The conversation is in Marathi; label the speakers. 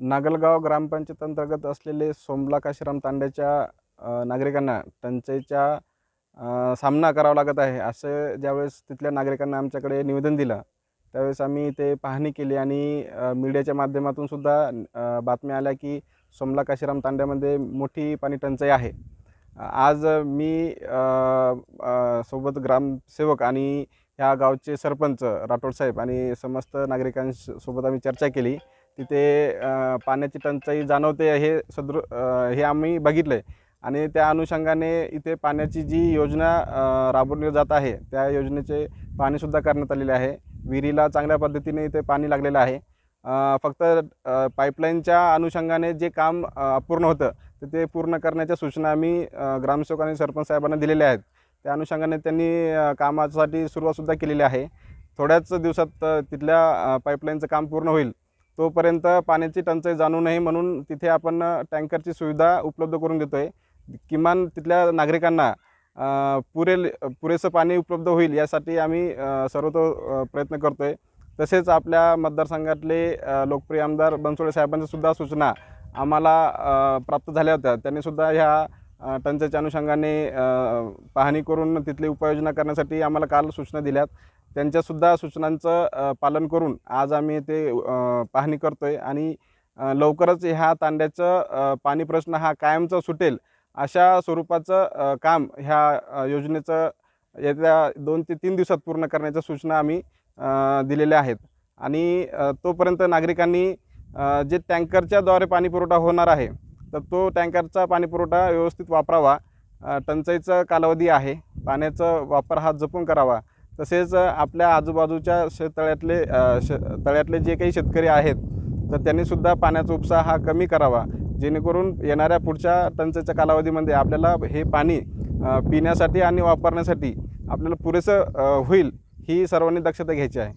Speaker 1: नागलगाव ग्रामपंचायत अंतर्गत असलेले सोमलाकाशीराम तांड्याच्या नागरिकांना टंचाईच्या सामना करावा लागत आहे असं ज्यावेळेस तिथल्या नागरिकांना आमच्याकडे निवेदन दिलं त्यावेळेस आम्ही ते पाहणी केली आणि मीडियाच्या माध्यमातून सुद्धा बातम्या आल्या की सोमला काशीराम तांड्यामध्ये मोठी पाणी टंचाई आहे. आज मी सोबत ग्रामसेवक आणि ह्या गावचे सरपंच राठोड साहेब आणि समस्त नागरिकांसोबत आम्ही चर्चा केली. तिथे पाण्याची टंचाई जाणवते हे सदृ हे आम्ही बघितलं आहे आणि त्या अनुषंगाने इथे पाण्याची जी योजना राबवली जात आहे त्या योजनेचे पाणीसुद्धा करण्यात आलेले आहे. विहिरीला चांगल्या पद्धतीने इथे पाणी लागलेलं आहे. फक्त पाईपलाईनच्या अनुषंगाने जे काम पूर्ण अपूर्ण होतं तर ते पूर्ण करण्याच्या सूचना आम्ही ग्रामसेवक आणि सरपंच साहेबांना दिलेल्या आहेत. त्या अनुषंगाने त्यांनी कामासाठी सुरुवातसुद्धा केलेली आहे. थोड्याच दिवसात तिथल्या पाईपलाईनचं काम पूर्ण होईल. तोपर्यंत पाण्याची टंचाई जाणू नये म्हणून तिथे आपण टँकरची सुविधा उपलब्ध करून देतो आहे किमान तिथल्या नागरिकांना पुरेल पुरेसं पाणी उपलब्ध होईल यासाठी आम्ही सर्वतो प्रयत्न करतो आहे तसेच आपल्या मतदारसंघातले लोकप्रिय आमदार बनसोडे साहेबांच्या सुद्धा सूचना आम्हाला प्राप्त झाल्या होत्या. त्यांनीसुद्धा ह्या टंचाईच्या अनुषंगाने पाहणी करून तिथली उपाययोजना करण्यासाठी आम्हाला काल सूचना दिल्यात. त्यांच्यासुद्धा सूचनांचं पालन करून आज आम्ही ते पाहणी करतो आहे आणि लवकरच ह्या तांड्याचं पाणी प्रश्न हा कायमचा सुटेल अशा स्वरूपाचं काम ह्या योजनेचं येत्या दोन ते तीन दिवसात पूर्ण करण्याच्या सूचना आम्ही दिलेल्या आहेत. आणि तोपर्यंत नागरिकांनी जे टँकरच्याद्वारे पाणीपुरवठा होणार आहे तर तो टँकरचा पाणीपुरवठा व्यवस्थित वापरावा. टंचाईचा कालावधी आहे पाण्याचा वापर हा जपून करावा. तसेच आपल्या आजूबाजूच्या शेततळ्यातले श तळ्यातले जे काही शेतकरी आहेत तर त्यांनीसुद्धा पाण्याचा उपसा हा कमी करावा. जेणेकरून येणाऱ्या पुढच्या टंचाईच्या कालावधीमध्ये आपल्याला हे पाणी पिण्यासाठी आणि वापरण्यासाठी आपल्याला पुरेसं होईल ही सर्वांनी दक्षता घ्यायची आहे.